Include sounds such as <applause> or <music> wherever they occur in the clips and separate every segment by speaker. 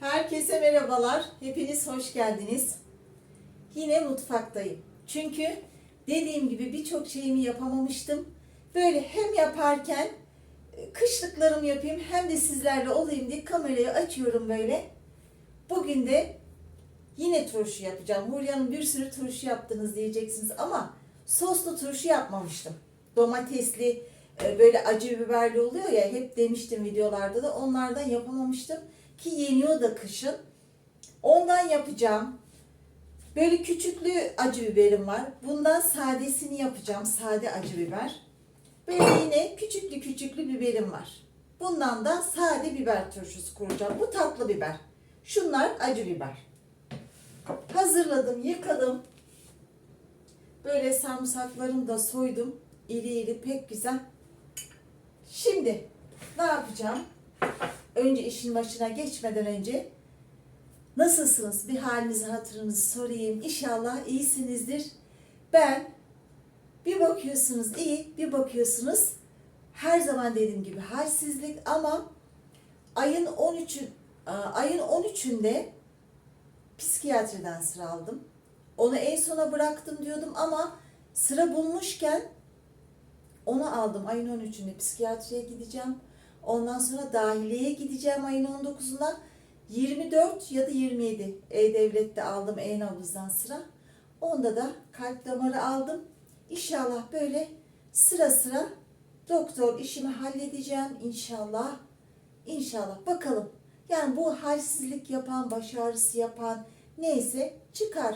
Speaker 1: Herkese merhabalar. Hepiniz hoş geldiniz. Yine mutfaktayım. Çünkü dediğim gibi birçok şeyimi yapamamıştım. Böyle hem yaparken e, kışlıklarımı yapayım hem de sizlerle olayım diye kamerayı açıyorum böyle. Bugün de yine turşu yapacağım. Hurya'nın bir sürü turşu yaptınız diyeceksiniz ama soslu turşu yapmamıştım. Domatesli e, böyle acı biberli oluyor ya hep demiştim videolarda da onlardan yapamamıştım ki yeniyor da kışın. Ondan yapacağım. Böyle küçüklü acı biberim var. Bundan sadesini yapacağım. Sade acı biber. Böyle yine küçüklü küçüklü biberim var. Bundan da sade biber turşusu kuracağım. Bu tatlı biber. Şunlar acı biber. Hazırladım, yıkadım. Böyle sarımsaklarımı da soydum. İri iri pek güzel. Şimdi ne yapacağım? Önce işin başına geçmeden önce nasılsınız? Bir halinizi hatırınızı sorayım. İnşallah iyisinizdir. Ben bir bakıyorsunuz iyi, bir bakıyorsunuz her zaman dediğim gibi halsizlik ama ayın 13'ü ayın 13'ünde psikiyatriden sıra aldım. Onu en sona bıraktım diyordum ama sıra bulmuşken onu aldım. Ayın 13'ünde psikiyatriye gideceğim. Ondan sonra dahiliyeye gideceğim ayın 19'unda. 24 ya da 27 E-Devlet'te aldım E-Nabız'dan sıra. Onda da kalp damarı aldım. İnşallah böyle sıra sıra doktor işimi halledeceğim inşallah. İnşallah bakalım. Yani bu halsizlik yapan, baş ağrısı yapan neyse çıkar.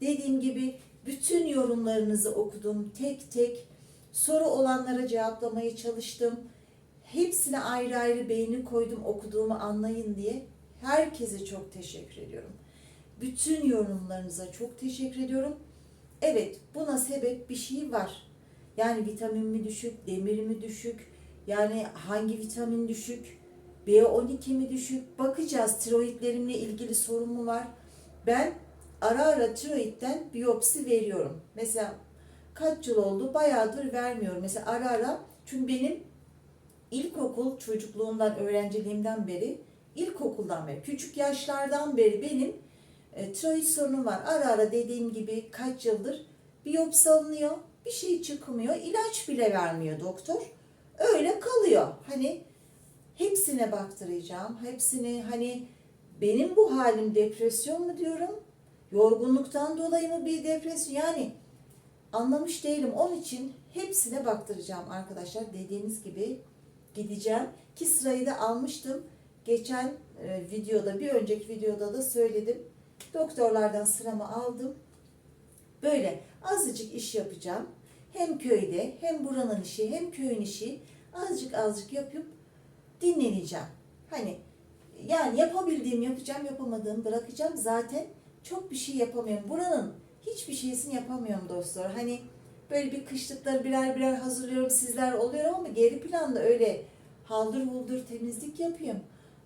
Speaker 1: Dediğim gibi bütün yorumlarınızı okudum. Tek tek soru olanlara cevaplamaya çalıştım. Hepsine ayrı ayrı beğeni koydum okuduğumu anlayın diye. Herkese çok teşekkür ediyorum. Bütün yorumlarınıza çok teşekkür ediyorum. Evet buna sebep bir şey var. Yani vitamin mi düşük, demir mi düşük, yani hangi vitamin düşük, B12 mi düşük bakacağız. Tiroidlerimle ilgili sorun mu var? Ben ara ara tiroidden biyopsi veriyorum. Mesela kaç yıl oldu bayağıdır vermiyorum. Mesela ara ara çünkü benim ilkokul çocukluğumdan, öğrenciliğimden beri, ilkokuldan beri, küçük yaşlardan beri benim e, tiroid sorunum var. Ara ara dediğim gibi kaç yıldır biyopsi alınıyor, bir şey çıkmıyor, ilaç bile vermiyor doktor. Öyle kalıyor. Hani hepsine baktıracağım, hepsini hani benim bu halim depresyon mu diyorum, yorgunluktan dolayı mı bir depresyon yani anlamış değilim. Onun için hepsine baktıracağım arkadaşlar. Dediğiniz gibi gideceğim ki sırayı da almıştım. Geçen e, videoda, bir önceki videoda da söyledim. Doktorlardan sıramı aldım. Böyle azıcık iş yapacağım. Hem köyde hem buranın işi hem köyün işi azıcık azıcık yapıp dinleneceğim. Hani yani yapabildiğim yapacağım, yapamadığım bırakacağım. Zaten çok bir şey yapamıyorum. Buranın hiçbir şeysini yapamıyorum dostlar. Hani böyle bir kışlıkları birer birer hazırlıyorum sizler oluyor ama geri planda öyle haldır huldur temizlik yapayım.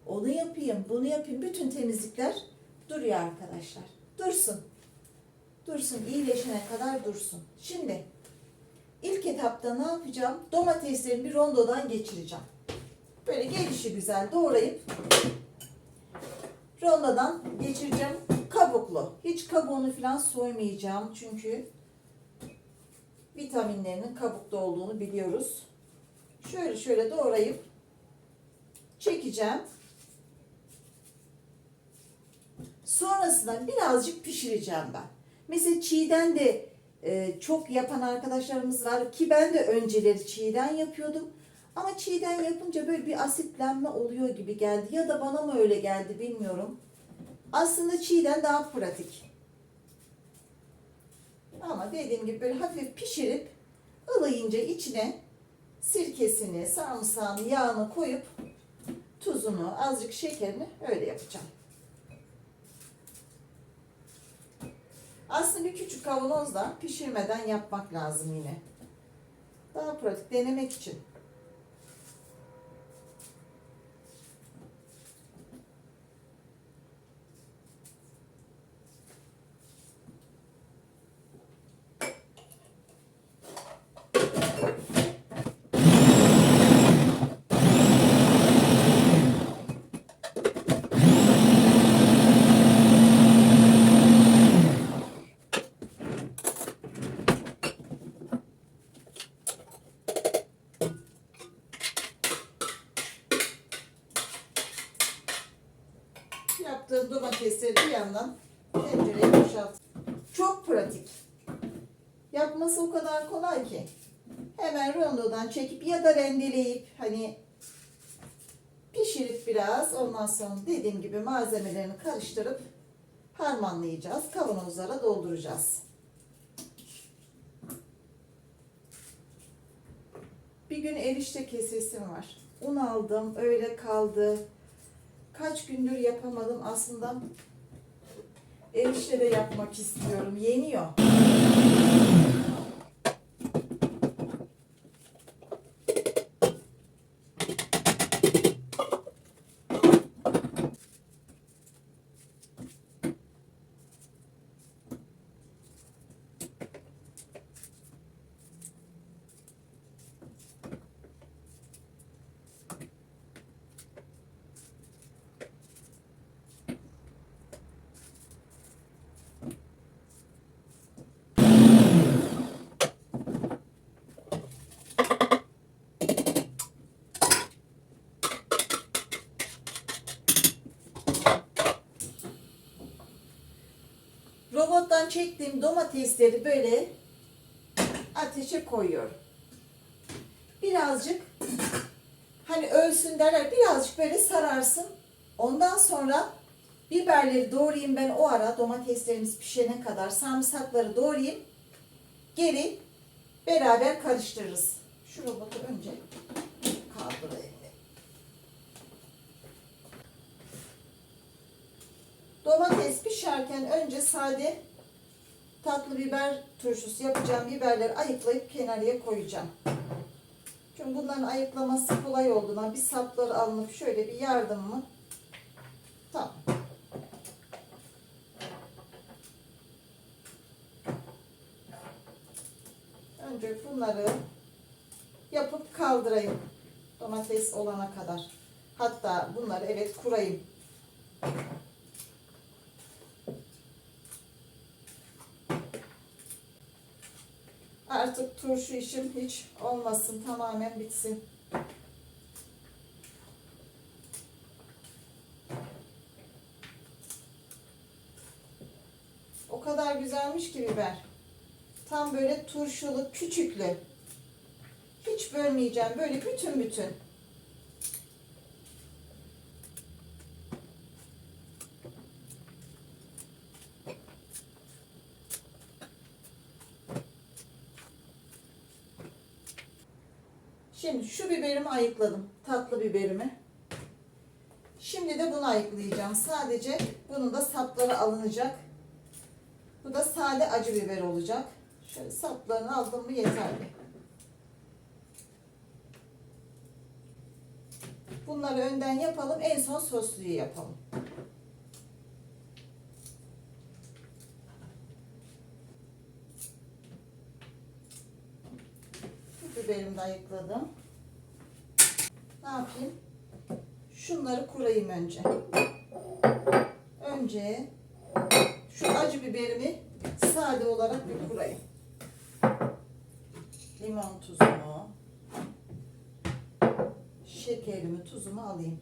Speaker 1: Onu yapayım, bunu yapayım. Bütün temizlikler duruyor arkadaşlar. Dursun. Dursun, iyileşene kadar dursun. Şimdi ilk etapta ne yapacağım? Domateslerimi bir rondodan geçireceğim. Böyle gelişi güzel doğrayıp rondodan geçireceğim kabuklu. Hiç kabuğunu falan soymayacağım çünkü vitaminlerinin kabukta olduğunu biliyoruz. Şöyle şöyle doğrayıp çekeceğim. Sonrasında birazcık pişireceğim ben. Mesela çiğden de e, çok yapan arkadaşlarımız var ki ben de önceleri çiğden yapıyordum. Ama çiğden yapınca böyle bir asitlenme oluyor gibi geldi ya da bana mı öyle geldi bilmiyorum. Aslında çiğden daha pratik. Ama dediğim gibi böyle hafif pişirip ılıyınca içine sirkesini, sarımsağını, yağını koyup tuzunu, azıcık şekerini öyle yapacağım. Aslında bir küçük kavanozda pişirmeden yapmak lazım yine. Daha pratik denemek için. Rondodan çekip ya da rendeleyip hani pişirip biraz ondan sonra dediğim gibi malzemelerini karıştırıp harmanlayacağız. Kavanozlara dolduracağız. Bir gün erişte kesesim var. Un aldım, öyle kaldı. Kaç gündür yapamadım aslında. Erişte de yapmak istiyorum. Yeniyor. Çektiğim domatesleri böyle ateşe koyuyorum. Birazcık hani ölsün derler birazcık böyle sararsın. Ondan sonra biberleri doğrayayım ben o ara domateslerimiz pişene kadar sarımsakları doğrayayım. Geri beraber karıştırırız. Şu robotu önce kaldırayım. Domates pişerken önce sade tatlı biber turşusu yapacağım biberleri ayıklayıp kenarıya koyacağım. Çünkü bunların ayıklaması kolay olduğundan bir sapları alınıp şöyle bir yardım mı? Tamam. Önce bunları yapıp kaldırayım. Domates olana kadar. Hatta bunları evet kurayım. Artık turşu işim hiç olmasın. Tamamen bitsin. O kadar güzelmiş ki biber. Tam böyle turşulu, küçüklü. Hiç bölmeyeceğim. Böyle bütün bütün. Şimdi şu biberimi ayıkladım. Tatlı biberimi. Şimdi de bunu ayıklayacağım. Sadece bunun da sapları alınacak. Bu da sade acı biber olacak. Şöyle saplarını aldım mı yeterli. Bunları önden yapalım. En son sosluyu yapalım. Biberimi de ayıkladım. Ne yapayım? Şunları kurayım önce. Önce şu acı biberimi sade olarak bir kurayım. Limon tuzumu, şekerimi, tuzumu alayım.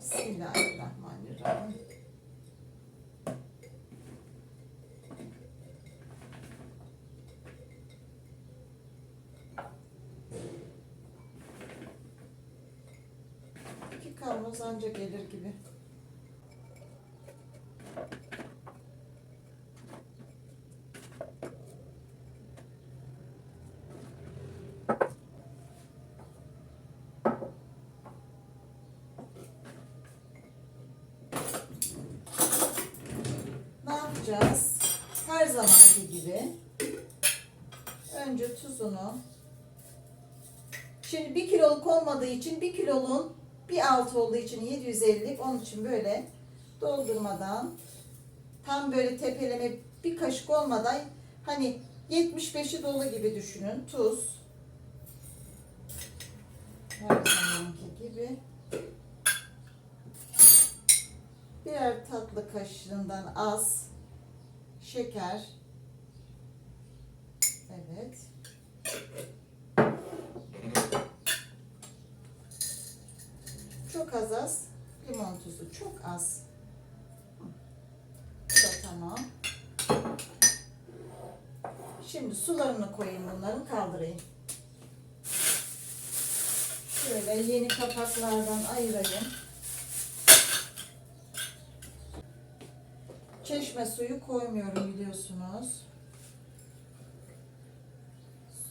Speaker 1: Bismillahirrahmanirrahim. İki kavanoz anca gelir gibi. Ne yapacağız? Her zamanki gibi önce tuzunu Şimdi bir kiloluk olmadığı için bir kiloluğun bir altı olduğu için 750'lik onun için böyle doldurmadan tam böyle tepeleme bir kaşık olmadan hani 75'i dolu gibi düşünün tuz. Her zamanki gibi. Birer tatlı kaşığından az şeker evet az limon tuzu çok az Tamam. Şimdi sularını koyayım bunların kaldırayım. Şöyle yeni kapaklardan ayırayım. Çeşme suyu koymuyorum biliyorsunuz.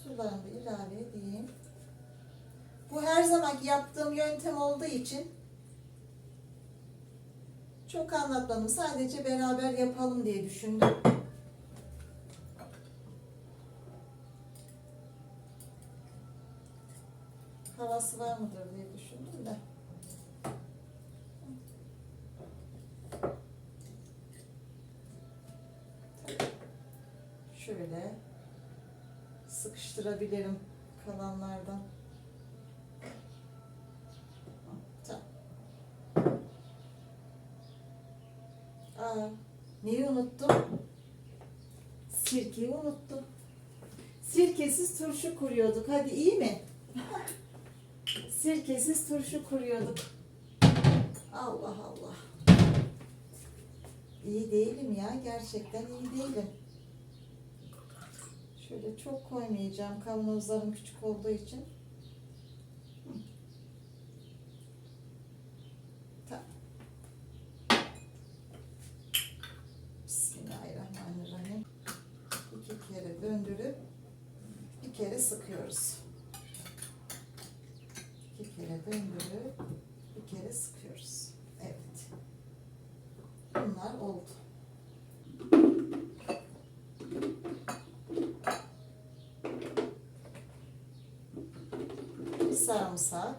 Speaker 1: Sularını da ilave edeyim. Bu her zamanki yaptığım yöntem olduğu için çok anlatmadım. Sadece beraber yapalım diye düşündüm. Havası var mıdır diye düşündüm de. Şöyle sıkıştırabilirim kalanlardan. Tamam. Aa, neyi unuttum? Sirkeyi unuttum. Sirkesiz turşu kuruyorduk. Hadi iyi mi? <laughs> Sirkesiz turşu kuruyorduk. Allah Allah. İyi değilim ya. Gerçekten iyi değilim. Şöyle çok koymayacağım. Kavanozlarım küçük olduğu için. Hı. Tamam. Bismillahirrahmanirrahim. İki kere döndürüp bir kere sıkıyoruz. İki kere döndürüp bir kere sıkıyoruz. Evet. Bunlar oldu. Bir sarımsak.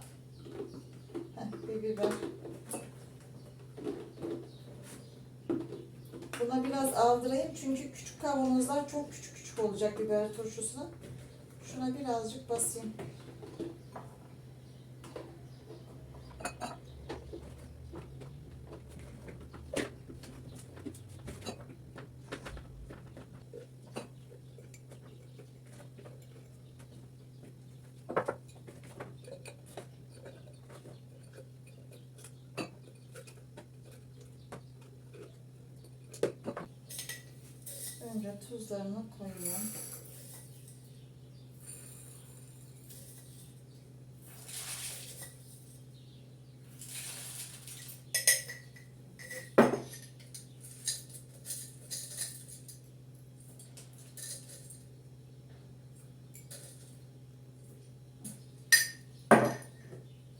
Speaker 1: Bir biber. Buna biraz aldırayım çünkü küçük kavanozlar çok küçük küçük olacak biber turşusuna. Şuna birazcık basayım. Önce tuzlarını koyuyorum.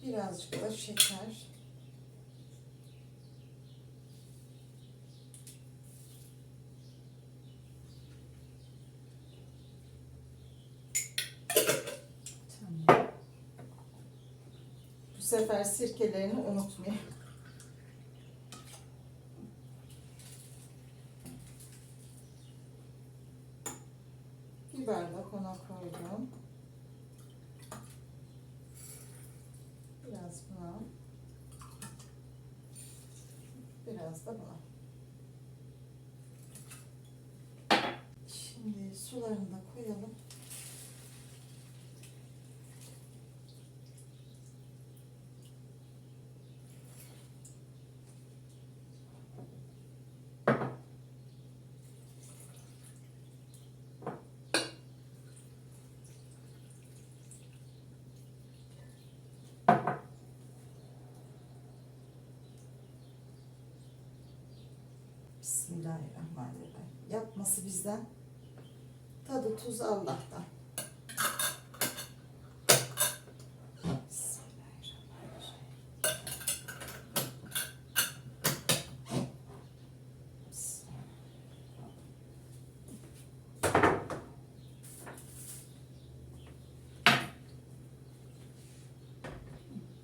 Speaker 1: Birazcık da şeker. Tamam. Bu sefer sirkelerini unutmayayım. Bir bardak ona koydum. Biraz buna. Biraz da buna. Şimdi sularını da koyalım. Bismillahirrahmanirrahim. Yapması bizden. Tadı tuz Allah'tan. Bismillahirrahmanirrahim. Bismillah.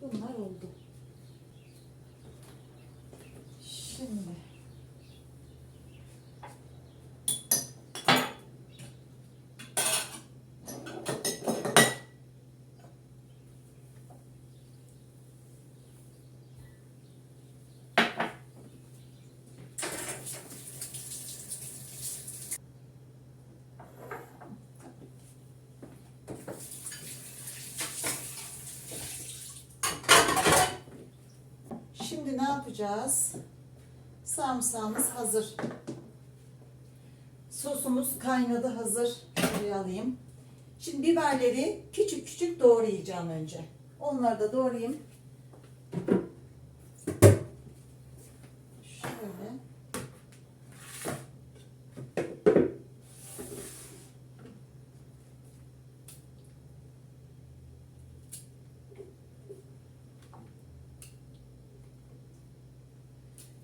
Speaker 1: Bunlar oldu. Şimdi Şimdi ne yapacağız? Sarımsağımız hazır. Sosumuz kaynadı hazır. Şuraya alayım. Şimdi biberleri küçük küçük doğrayacağım önce. Onları da doğrayayım. Şöyle.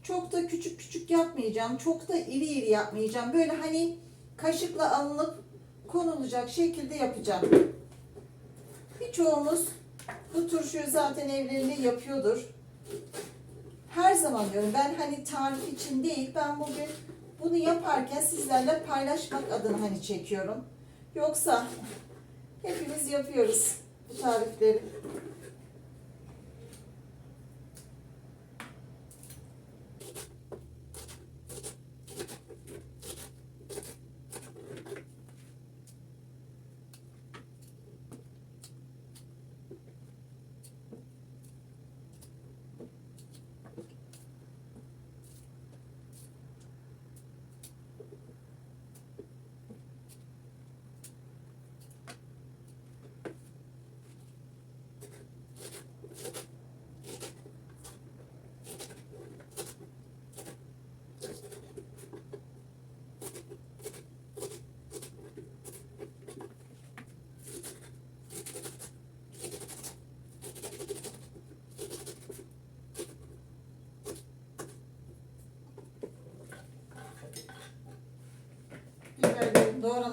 Speaker 1: Çok da küçük küçük yapmayacağım. Çok da iri iri yapmayacağım. Böyle hani kaşıkla alınıp konulacak şekilde yapacağım. Birçoğumuz bu turşuyu zaten evlerinde yapıyordur. Her zaman diyorum ben hani tarif için değil ben bugün bunu yaparken sizlerle paylaşmak adına hani çekiyorum. Yoksa hepimiz yapıyoruz bu tarifleri.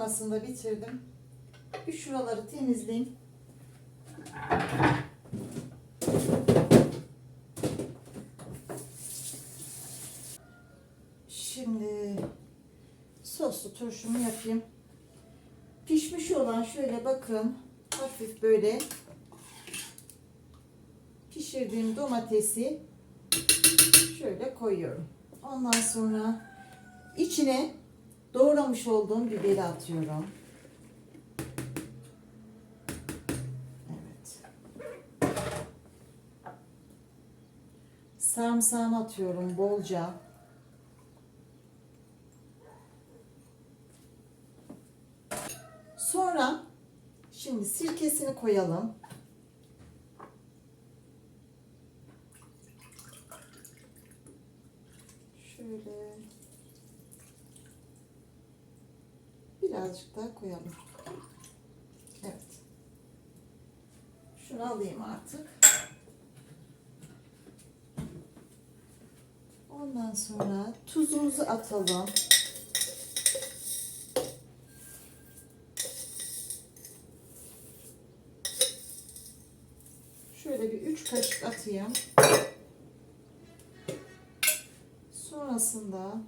Speaker 1: Biberlerin doğramasını da bitirdim. Bir şuraları temizleyeyim. Şimdi soslu turşumu yapayım. Pişmiş olan şöyle bakın hafif böyle pişirdiğim domatesi şöyle koyuyorum. Ondan sonra içine doğramış olduğum biberi atıyorum. Evet. Sarımsağımı atıyorum bolca. Sonra şimdi sirkesini koyalım. Şöyle birazcık daha koyalım. Evet. Şunu alayım artık. Ondan sonra tuzumuzu atalım. Şöyle bir üç kaşık atayım. Sonrasında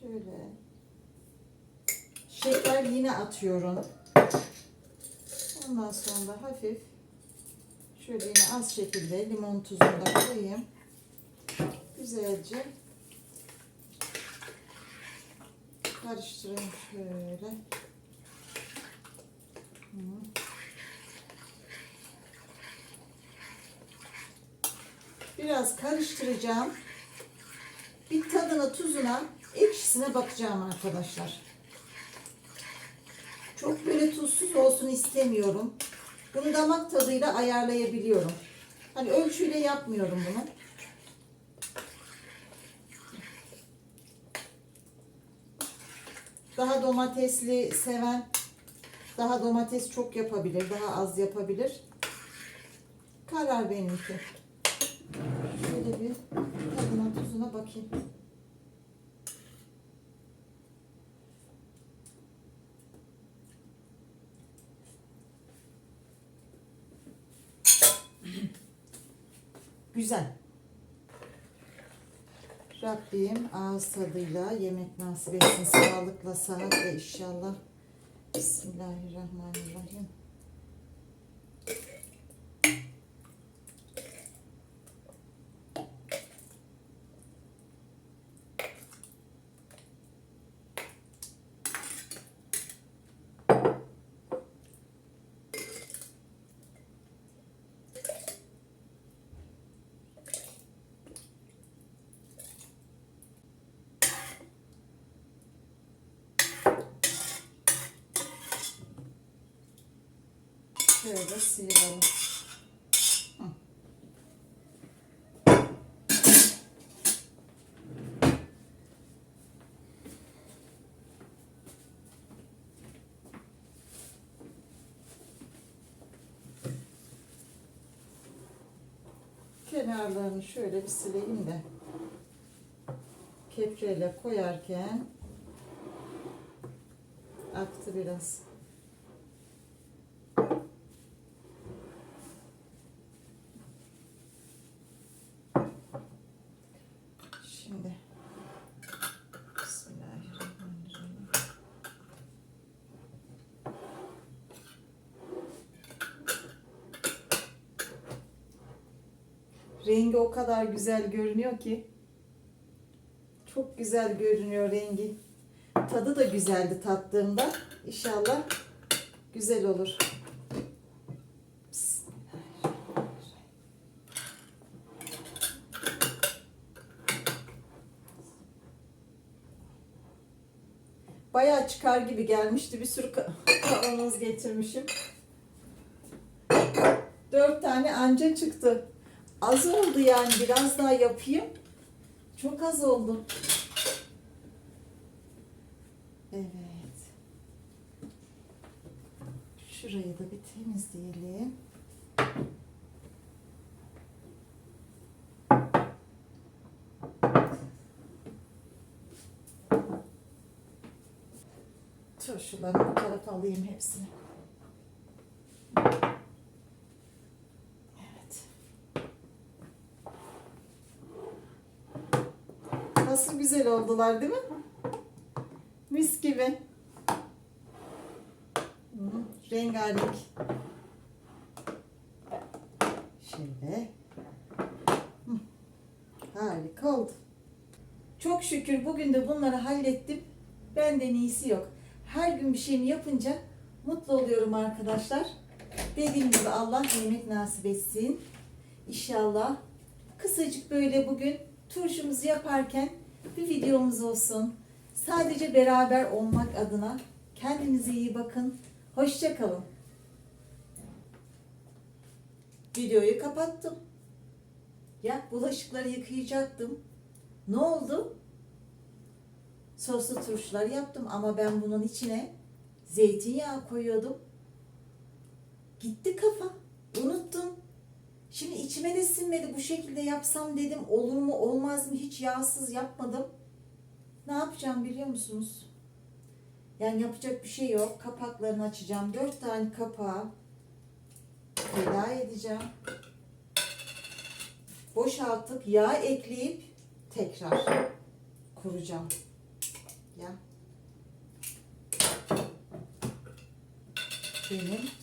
Speaker 1: şöyle şeker yine atıyorum. Ondan sonra hafif şöyle yine az şekilde limon tuzunu da koyayım. Güzelce karıştırayım şöyle. Biraz karıştıracağım. Bir tadına, tuzuna, ekşisine bakacağım arkadaşlar. Çok böyle tuzsuz olsun istemiyorum. Bunu damak tadıyla ayarlayabiliyorum. Hani ölçüyle yapmıyorum bunu. Daha domatesli seven daha domates çok yapabilir, daha az yapabilir. Karar benimki. Şöyle bir tadına tuzuna bakayım. Güzel. Rabbim ağız tadıyla yemek nasip etsin. Sağlıkla, sıhhatle inşallah. Bismillahirrahmanirrahim. Şöyle sıyıralım. Kenarlarını şöyle bir sileyim de kepçeyle koyarken aktı biraz. Şimdi Bismillahirrahmanirrahim. Rengi o kadar güzel görünüyor ki. Çok güzel görünüyor rengi. Tadı da güzeldi tattığımda. İnşallah güzel olur. Bayağı çıkar gibi gelmişti. Bir sürü ka- <coughs> kavanoz getirmişim. Dört tane anca çıktı. Az oldu yani. Biraz daha yapayım. Çok az oldu. Evet. Şurayı da bir temizleyelim. Turşuları bu tarafa alayım hepsini. Evet. Nasıl güzel oldular değil mi? Mis gibi. Hı, rengarenk. Hı, Harika oldu. Çok şükür bugün de bunları hallettim. Benden iyisi yok. Her gün bir şeyimi yapınca mutlu oluyorum arkadaşlar. Dediğim gibi Allah yemek nasip etsin. İnşallah kısacık böyle bugün turşumuzu yaparken bir videomuz olsun. Sadece beraber olmak adına kendinize iyi bakın. Hoşça kalın. Videoyu kapattım. Ya bulaşıkları yıkayacaktım. Ne oldu? Soslu turşular yaptım ama ben bunun içine zeytinyağı koyuyordum. Gitti kafa. Unuttum. Şimdi içime de sinmedi bu şekilde yapsam dedim olur mu olmaz mı hiç yağsız yapmadım. Ne yapacağım biliyor musunuz? Yani yapacak bir şey yok. Kapaklarını açacağım. Dört tane kapağı feda edeceğim. Boşaltıp yağ ekleyip tekrar kuracağım. Ya. Benim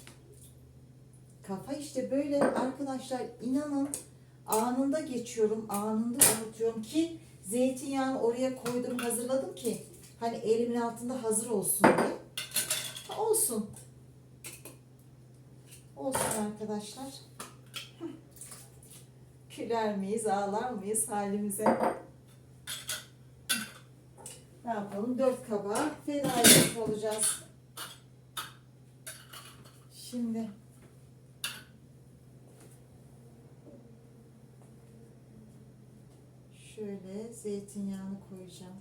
Speaker 1: kafa işte böyle arkadaşlar inanın anında geçiyorum, anında unutuyorum ki zeytinyağını oraya koydum, hazırladım ki hani elimin altında hazır olsun diye. Ha, Olsun. Olsun arkadaşlar. Güler miyiz, ağlar mıyız halimize? Ne yapalım? Dört feda etmiş olacağız. Şimdi şöyle zeytinyağını koyacağım.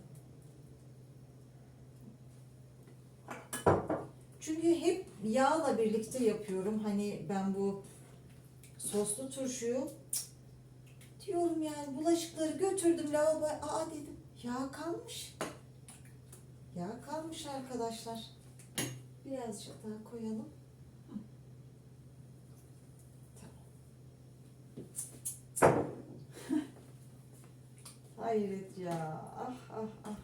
Speaker 1: Çünkü hep yağla birlikte yapıyorum. Hani ben bu soslu turşuyu diyorum yani bulaşıkları götürdüm lavaboya. Aa dedim yağ kalmış. Yağ kalmış arkadaşlar. Birazcık daha koyalım. Hayret ya. Ah ah ah.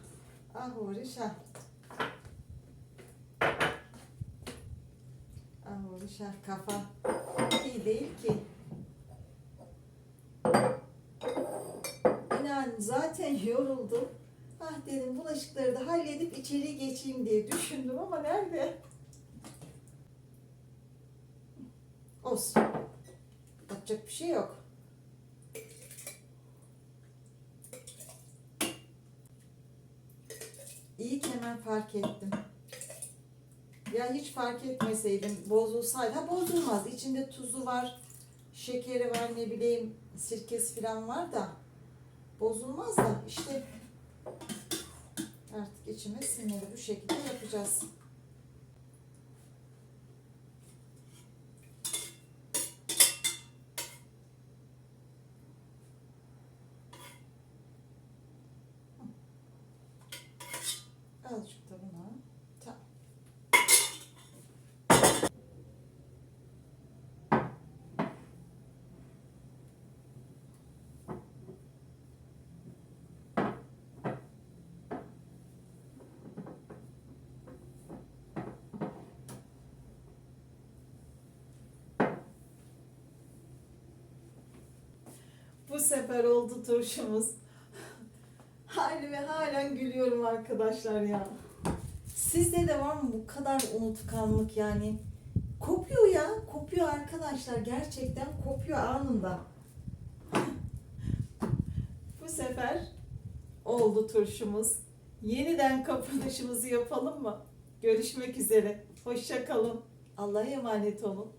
Speaker 1: Ah Uğraş ah. Ah kafa. İyi değil ki. İnan zaten yoruldum. Ah dedim bulaşıkları da halledip içeri geçeyim diye düşündüm ama nerede? Olsun. Yapacak bir şey yok. İyi ki hemen fark ettim. Ya hiç fark etmeseydim bozulsaydı. Ha bozulmaz. İçinde tuzu var, şekeri var, ne bileyim sirkesi falan var da bozulmaz da işte artık içime sinmeli bu şekilde yapacağız. Azıcık da buna. Tamam. Bu sefer oldu turşumuz. Halime halen gülüyorum arkadaşlar ya. Sizde de var mı bu kadar unutkanlık yani? Kopuyor ya, kopuyor arkadaşlar. Gerçekten kopuyor anında. <laughs> bu sefer oldu turşumuz. Yeniden kapanışımızı yapalım mı? Görüşmek üzere. Hoşça kalın. Allah'a emanet olun.